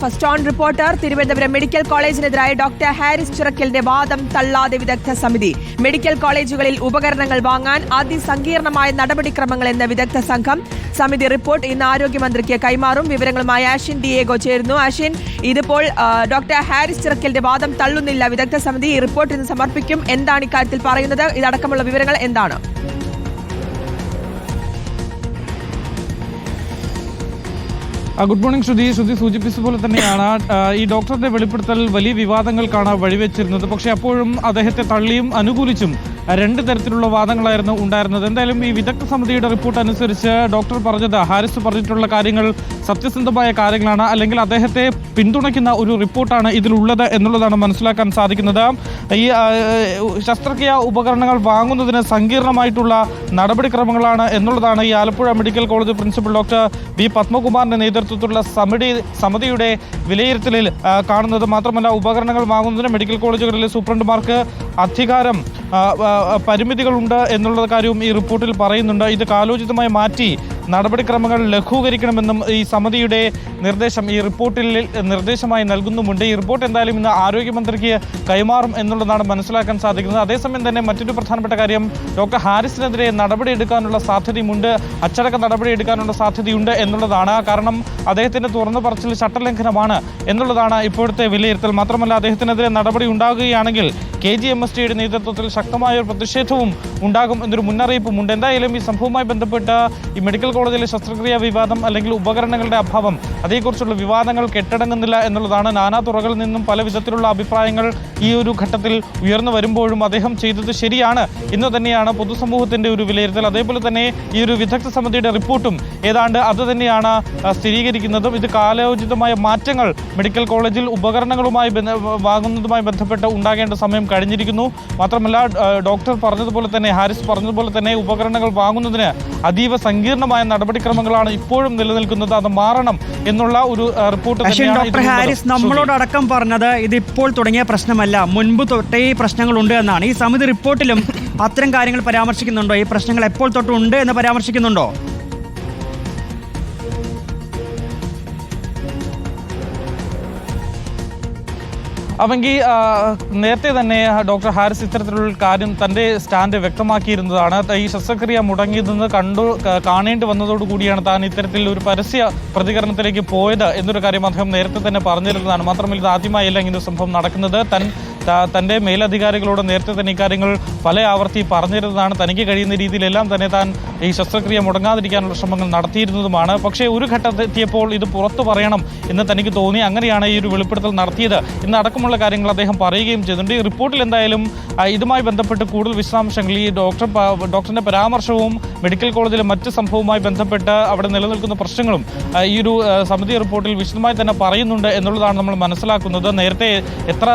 First on reporter Thiruvananthapuram medical കോളേജിനെതിരായ doctor Haris ചിറക്കലിന്റെ വാദം തള്ളാതെ വിദഗ്ധ സമിതി. മെഡിക്കൽ കോളേജുകളിൽ ഉപകരണങ്ങൾ വാങ്ങാൻ അതിസങ്കീർണമായ നടപടിക്രമങ്ങൾ എന്ന വിദഗ്ധ സംഘം സമിതി റിപ്പോർട്ട് ഇന്ന് ആരോഗ്യമന്ത്രിക്ക് കൈമാറും. വിവരങ്ങളുമായി ആഷിൻ ഡിയേഗോ ചേരുന്നു. ആഷിൻ ഇതിപ്പോൾ ഡോക്ടർ ഹാരിസ് ചിറക്കലിന്റെ വാദം തള്ളുന്നില്ല. വിദഗ്ധ സമിതി ഈ റിപ്പോർട്ട് ഇന്ന് സമർപ്പിക്കും. എന്താണ് ഇക്കാര്യത്തിൽ പറയുന്നത്? ഇതടക്കമുള്ള വിവരങ്ങൾ എന്താണ്? ഗുഡ് മോർണിംഗ് ശ്രുതി. ശ്രുതി സൂചിപ്പിച്ചതുപോലെ തന്നെയാണ്. ഈ ഡോക്ടറുടെ വെളിപ്പെടുത്തൽ വലിയ വിവാദങ്ങൾക്കാണ് വഴിവെച്ചിരുന്നത്. പക്ഷേ അപ്പോഴും അദ്ദേഹത്തെ തള്ളിയും അനുകൂലിച്ചും രണ്ട് തരത്തിലുള്ള വാദങ്ങളായിരുന്നു ഉണ്ടായിരുന്നത്. എന്തായാലും ഈ വിദഗ്ധ സമിതിയുടെ റിപ്പോർട്ട് അനുസരിച്ച് ഡോക്ടർ പറഞ്ഞത് ഹാരിസ് പറഞ്ഞിട്ടുള്ള കാര്യങ്ങൾ സത്യസന്ധമായ കാര്യങ്ങളാണ് അല്ലെങ്കിൽ അദ്ദേഹത്തെ പിന്തുണയ്ക്കുന്ന ഒരു റിപ്പോർട്ടാണ് ഇതിലുള്ളത് എന്നുള്ളതാണ് മനസ്സിലാക്കാൻ സാധിക്കുന്നത്. ഈ ശസ്ത്രക്രിയ ഉപകരണങ്ങൾ വാങ്ങുന്നതിന് സങ്കീർണമായിട്ടുള്ള നടപടിക്രമങ്ങളാണ് എന്നുള്ളതാണ് ഈ Alappuzha medical college principal doctor V പത്മകുമാറിന്റെ നേതൃത്വത്തിലുള്ള സമിതി സമിതിയുടെ വിലയിരുത്തലിൽ കാണുന്നത്. മാത്രമല്ല ഉപകരണങ്ങൾ വാങ്ങുന്നതിന് മെഡിക്കൽ കോളേജുകളിലെ സൂപ്രണ്ടുമാർക്ക് അധികാരം പരിമിതികളുണ്ട് എന്നുള്ള കാര്യവും ഈ റിപ്പോർട്ടിൽ പറയുന്നുണ്ട്. ഇത് കാലോചിതമായി മാറ്റി നടപടിക്രമങ്ങൾ ലഘൂകരിക്കണമെന്നും ഈ സമിതിയുടെ നിർദ്ദേശം ഈ റിപ്പോർട്ടിൽ നിർദ്ദേശമായി നൽകുന്നുമുണ്ട്. ഈ റിപ്പോർട്ട് എന്തായാലും ഇന്ന് ആരോഗ്യമന്ത്രിക്ക് കൈമാറും എന്നുള്ളതാണ് മനസ്സിലാക്കാൻ സാധിക്കുന്നത്. അതേസമയം തന്നെ മറ്റൊരു പ്രധാനപ്പെട്ട കാര്യം ഡോക്ടർ ഹാരിസിനെതിരെ നടപടിയെടുക്കാനുള്ള സാധ്യതയുമുണ്ട്. അച്ചടക്ക നടപടിയെടുക്കാനുള്ള സാധ്യതയുണ്ട് എന്നുള്ളതാണ്. കാരണം അദ്ദേഹത്തിന്റെ തുറന്നു പറച്ചിൽ ചട്ടലംഘനമാണ് എന്നുള്ളതാണ് ഇപ്പോഴത്തെ വിലയിരുത്തൽ. മാത്രമല്ല അദ്ദേഹത്തിനെതിരെ നടപടി ഉണ്ടാകുകയാണെങ്കിൽ കെ ജി എം എസ് ടിയുടെ നേതൃത്വത്തിൽ ശക്തമായ ഒരു പ്രതിഷേധവും ഉണ്ടാകും എന്നൊരു മുന്നറിയിപ്പുമുണ്ട്. എന്തായാലും ഈ സംഭവവുമായി ബന്ധപ്പെട്ട ഈ മെഡിക്കൽ കോളേജിലെ ശസ്ത്രക്രിയാ വിവാദം അല്ലെങ്കിൽ ഉപകരണങ്ങളുടെ അഭാവം അതേക്കുറിച്ചുള്ള വിവാദങ്ങൾ കെട്ടടങ്ങുന്നില്ല എന്നുള്ളതാണ് നാനാ തുറകളിൽ നിന്നും പല വിധത്തിലുള്ള അഭിപ്രായങ്ങൾ ഈ ഒരു ഘട്ടത്തിൽ ഉയർന്നു വരുമ്പോഴും അദ്ദേഹം ചെയ്തത് ശരിയാണ്. എന്ന് തന്നെയാണ് പൊതുസമൂഹത്തിന്റെ ഒരു വിലയിരുത്തൽ. അതേപോലെ തന്നെ ഈ ഒരു വിദഗ്ധ സമിതിയുടെ റിപ്പോർട്ടും ഏതാണ്ട് അത് തന്നെയാണ് സ്ഥിരീകരിക്കുന്നതും. ഇത് കാലോചിതമായ മാറ്റങ്ങൾ മെഡിക്കൽ കോളേജിൽ ഉപകരണങ്ങളുമായി വാങ്ങുന്നതുമായി ബന്ധപ്പെട്ട് ഉണ്ടാകേണ്ട സമയം കഴിഞ്ഞിരിക്കുന്നു. മാത്രമല്ല ഡോക്ടർ പറഞ്ഞതുപോലെ തന്നെ ഹാരിസ് പറഞ്ഞതുപോലെ തന്നെ ഉപകരണങ്ങൾ വാങ്ങുന്നതിന് അതീവ സങ്കീർണമായ നടപടിക്രമങ്ങളാണ് ഇപ്പോഴും നിലനിൽക്കുന്നത്. അത് മാറണം എന്നുള്ള ഒരു റിപ്പോർട്ട് ഡോക്ടർ. ഹാരിസ് നമ്മളോടക്കം പറഞ്ഞത് ഇത് ഇപ്പോൾ തുടങ്ങിയ പ്രശ്നമല്ല. മുൻപ് തൊട്ടേ പ്രശ്നങ്ങളുണ്ട് എന്നാണ്. ഈ സമിതി റിപ്പോർട്ടിലും അത്തരം കാര്യങ്ങൾ പരാമർശിക്കുന്നുണ്ടോ? ഈ പ്രശ്നങ്ങൾ എപ്പോൾ തൊട്ടുണ്ട് എന്ന് പരാമർശിക്കുന്നുണ്ടോ? അവങ്കി നേരത്തെ തന്നെ ഡോക്ടർ ഹാരിസ് ഇത്തരത്തിലുള്ള കാര്യം തന്റെ സ്റ്റാൻഡ് വ്യക്തമാക്കിയിരുന്നതാണ്. ഈ ശസ്ത്രക്രിയ മുടങ്ങിയതെന്ന് കണ്ടു കാണേണ്ടി വന്നതോടുകൂടിയാണ് താൻ ഇത്തരത്തിൽ ഒരു പരസ്യ പ്രതികരണത്തിലേക്ക് പോയത് എന്നൊരു കാര്യം അദ്ദേഹം നേരത്തെ തന്നെ പറഞ്ഞിരുന്നതാണ്. മാത്രമല്ല ഇത് ആദ്യമായല്ല ഇങ്ങനെ സംഭവം നടക്കുന്നത്. തൻ തന്റെ മേലധികാരികളോട് നേരത്തെ തന്നെ ഇക്കാര്യങ്ങൾ പല ആവർത്തി പറഞ്ഞിരുന്നതാണ്. തനിക്ക് കഴിയുന്ന രീതിയിലെല്ലാം തന്നെ താൻ ഈ ശസ്ത്രക്രിയ മുടങ്ങാതിരിക്കാനുള്ള ശ്രമങ്ങൾ നടത്തിയിരുന്നതുമാണ്. പക്ഷേ ഒരു ഘട്ടത്തെത്തിയപ്പോൾ ഇത് പുറത്തു പറയണം എന്ന് തനിക്ക് തോന്നി. അങ്ങനെയാണ് ഈ ഒരു വെളിപ്പെടുത്തൽ നടത്തിയത്. ഇന്ന് അടക്കമുള്ള കാര്യങ്ങൾ അദ്ദേഹം പറയുകയും ചെയ്തിട്ടുണ്ട്. ഈ റിപ്പോർട്ടിൽ എന്തായാലും ഇതുമായി ബന്ധപ്പെട്ട് കൂടുതൽ വിശദാംശങ്ങൾ ഈ ഡോക്ടർ ഡോക്ടറിന്റെ പരാമർശവും മെഡിക്കൽ കോളേജിലെ മറ്റ് സംഭവവുമായി ബന്ധപ്പെട്ട് അവിടെ നിലനിൽക്കുന്ന പ്രശ്നങ്ങളും ഈ ഒരു സമിതി റിപ്പോർട്ടിൽ വിശദമായി തന്നെ പറയുന്നുണ്ട് എന്നുള്ളതാണ് നമ്മൾ മനസ്സിലാക്കുന്നത്. നേരത്തെ എത്ര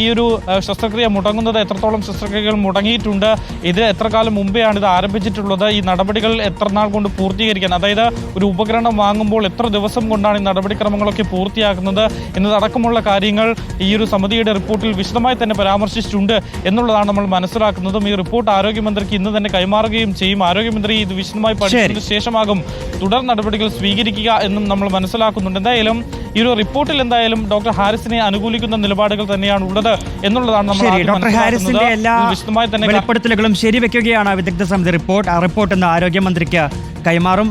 ഈ ഒരു ശസ്ത്രക്രിയ മുടങ്ങുന്നത് എത്രത്തോളം ശസ്ത്രക്രിയകൾ മുടങ്ങിയിട്ടുണ്ട് ഇത് എത്ര കാലം മുമ്പെയാണ് ഇത് ആരംഭിച്ചിട്ടുള്ളത് ഈ നടപടികൾ എത്ര നാൾ കൊണ്ട് പൂർത്തീകരിക്കാൻ അതായത് ഒരു ഉപകരണം വാങ്ങുമ്പോൾ എത്ര ദിവസം കൊണ്ടാണ് ഈ നടപടിക്രമങ്ങളൊക്കെ പൂർത്തിയാക്കുന്നത് എന്നതടക്കമുള്ള കാര്യങ്ങൾ ഈ ഒരു സമിതിയുടെ റിപ്പോർട്ടിൽ വിശദമായി തന്നെ പരാമർശിച്ചിട്ടുണ്ട് എന്നുള്ളതാണ് നമ്മൾ മനസ്സിലാക്കുന്നതും. ഈ റിപ്പോർട്ട് ആരോഗ്യമന്ത്രിക്ക് ഇന്ന് തന്നെ കൈമാറുകയും ചെയ്യും. ആരോഗ്യമന്ത്രി ഇത് വിശദമായി പഠിച്ചതിനു ശേഷമാകും തുടർ നടപടികൾ സ്വീകരിക്കുക എന്നും നമ്മൾ മനസ്സിലാക്കുന്നുണ്ട്. എന്തായാലും ഈ ഒരു റിപ്പോർട്ടിൽ എന്തായാലും ഡോക്ടർ ഹാരിസിനെ അനുകൂലിക്കുന്ന നിലപാടുകൾ തന്നെയാണ് ഉള്ളത് എന്നുള്ളതാണ് നമ്മൾ ഡോക്ടർ ഹാരിസിന്റെ എല്ലാ വെളിപ്പെടുത്തലുകളും ശരിവെക്കുകയാണ് വിദഗ്ധ സമിതി റിപ്പോർട്ട്. ആ റിപ്പോർട്ട് ഇന്ന് ആരോഗ്യമന്ത്രിക്ക് കൈമാറും.